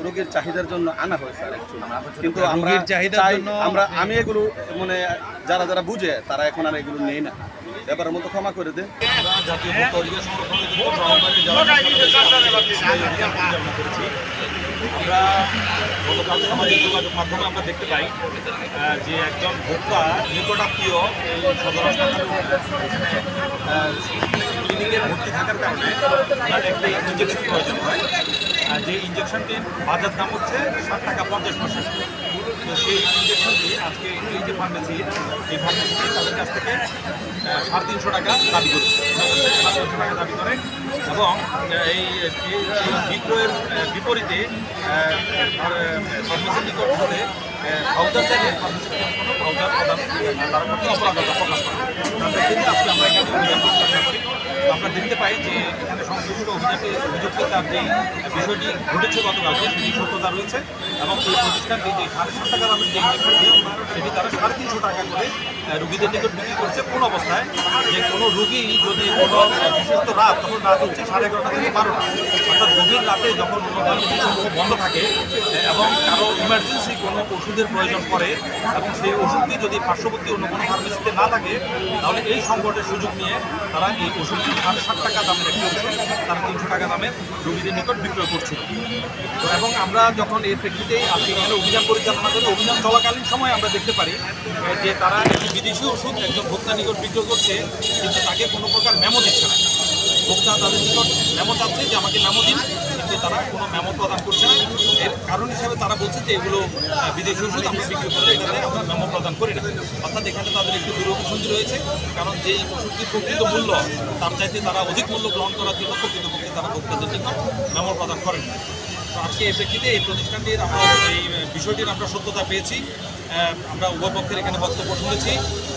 রোগীর চাহিদার জন্য আনা হয়েছে। কিন্তু আমরা চাই- আমরা আমি এগুলো মানে যারা যারা বুঝে তারা এখন আর এগুলো নেই না। ব্যাপারের মতো ক্ষমা করে করেছি আমরা গতকাল সামাজিক যোগাযোগ মাধ্যমে আমরা দেখতে পাই যে একজন ভোক্তা নিকটাত্মীয় এই সদর হাসপাতালে ক্লিনিকে ভর্তি থাকার কারণে তার একটি ইঞ্জেকশন প্রয়োজন হয়। যে ইঞ্জেকশনটির বাজার দাম হচ্ছে ষাট টাকা পঞ্চাশ পয়সা। তো সেই ইঞ্জেকশনটি আজকে এই যে ফার্মেসি এই ফার্মেসিটি তাদের কাছ থেকে সাড়ে তিনশো টাকা দাবি করেছে। সাড়ে তিনশো টাকা দাবি করে এবং এই বিক্রয়ের বিপরীতে ফার্মেসির নিকট হলে ভাউচার চাইলে ফার্মেসির কোনো ভাউচার প্রদান তার প্রতি অপরাধতা প্রকাশ করে তার প্রেক্ষিতে আজকে আমরা এখানে অভিযান পরিচালনা করি তো আমরা দেখতে পাই যে এখানে সংশ্লিষ্ট অভিযানে অভিযোগকে তার যে বিষয়টি ঘটেছে গতকালকে সেটি সত্যতা রয়েছে এবং এই প্রতিষ্ঠানটি যে সাড়ে সাত টাকা দামের যে ইঞ্জেকশনটি সেটি তারা সাড়ে তিনশো টাকা করে রুগীদের নিকট বিক্রি করছে কোন অবস্থায়। যে কোনো রুগী যদি কোনো বিশেষ রাত, তখন রাত হচ্ছে সাড়ে এগারোটা থেকে বারোটা। রাতে যখন বন্ধ থাকে এবং কারও ইমার্জেন্সি কোনো ওষুধের প্রয়োজন পড়ে, এবং সেই ওষুধটি যদি পার্শ্ববর্তী অন্য কোনো ফার্মেসিতে না থাকে, তাহলে এই সংকটের সুযোগ নিয়ে তারা এই ওষুধটি সাড়ে ষাট টাকা দামের একটি ওষুধ তারা তিনশো টাকা দামে রোগীদের নিকট বিক্রয় করছিল। তো এবং আমরা যখন এর প্রেক্ষিতে আজকে এখানে অভিযান পরিচালনা করি, অভিযান চলাকালীন সময় আমরা দেখতে পারি যে তারা একটি বিদেশি ওষুধ একজন ভোক্তা নিকট বিক্রয় করছে, কিন্তু তাকে কোনো প্রকার মেমো দিচ্ছে না। ভোক্তা তাদের নিকট মেমো চাচ্ছে যে, আমাকে মেমো দিন। কিন্তু তারা কোনো মেমো প্রদান করছে না। এর কারণ হিসাবে তারা বলছে যে এগুলো বিদেশি ওষুধ আমরা বিক্রি করলে এটাতে আমরা মেমো প্রদান করি না। অর্থাৎ এখানে তাদের একটু দুরভিসন্ধি রয়েছে, কারণ যেই ওষুধটির প্রকৃত মূল্য, তার চাইতে তারা অধিক মূল্য গ্রহণ করার জন্য প্রকৃতপক্ষে তারা ভোক্তাদের নিকট মেমো প্রদান করেন তো আজকে এই প্রেক্ষিতে এই প্রতিষ্ঠানটির আমরা, এই বিষয়টির আমরা সত্যতা পেয়েছি আমরা উভয় পক্ষের এখানে বক্তব্য শুনেছি।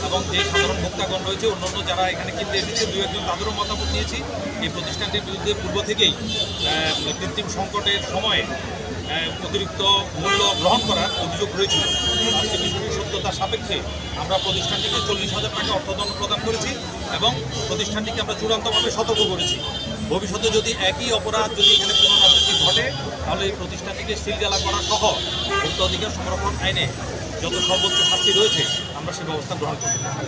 এবং যে সাধারণ ভোক্তাগণ রয়েছে, অন্যান্য যারা এখানে কিনতে এসেছে, দু একজন তাদেরও মতামত নিয়েছি। এই প্রতিষ্ঠানটির বিরুদ্ধে পূর্ব থেকেই কৃত্রিম সংকটের সময়ে অতিরিক্ত মূল্য গ্রহণ করার অভিযোগ রয়েছিল আজকে বিষয়টির সত্যতার সাপেক্ষে আমরা প্রতিষ্ঠানটিকে চল্লিশ হাজার টাকা অর্থদণ্ড প্রদান করেছি এবং প্রতিষ্ঠানটিকে আমরা চূড়ান্তভাবে সতর্ক করেছি। ভবিষ্যতে যদি একই অপরাধ যদি এখানে পুনরাবৃত্তি ঘটে, তাহলে এই প্রতিষ্ঠানটিকে সিলগালা করা সহ ভোক্তা অধিকার সংরক্ষণ আইনে যত সর্বোচ্চ শাস্তি রয়েছে আমরা সে ব্যবস্থা গ্রহণ করব